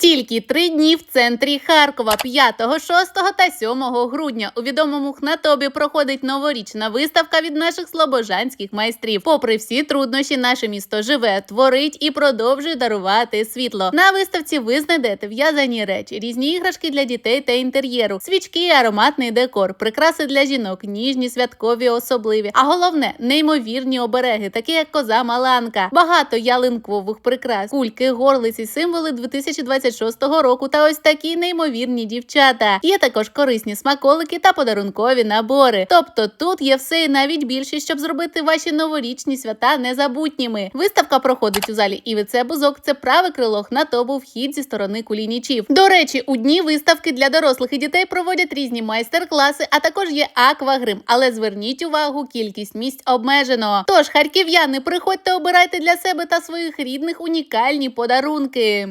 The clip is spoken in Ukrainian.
Тільки три дні в центрі Харкова 5, 6 та 7 грудня у відомому Хнатобі проходить новорічна виставка від наших слобожанських майстрів. Попри всі труднощі, наше місто живе, творить і продовжує дарувати світло. На виставці ви знайдете в'язані речі, різні іграшки для дітей та інтер'єру, свічки, ароматний декор, прикраси для жінок, ніжні, святкові, особливі. А головне неймовірні обереги, такі як коза Маланка, багато ялинкових прикрас, кульки, горлиці, символи 2026 року та ось такі неймовірні дівчата. Є також корисні смаколики та подарункові набори. Тобто тут є все і навіть більше, щоб зробити ваші новорічні свята незабутніми. Виставка проходить у залі Івице Бузок. Це праве крило Хнатобу, вхід зі сторони кулінічів. До речі, у дні виставки для дорослих і дітей проводять різні майстер-класи, а також є аквагрим. Але зверніть увагу, кількість місць обмежено. Тож, харків'яни, приходьте, обирайте для себе та своїх рідних унікальні подарунки.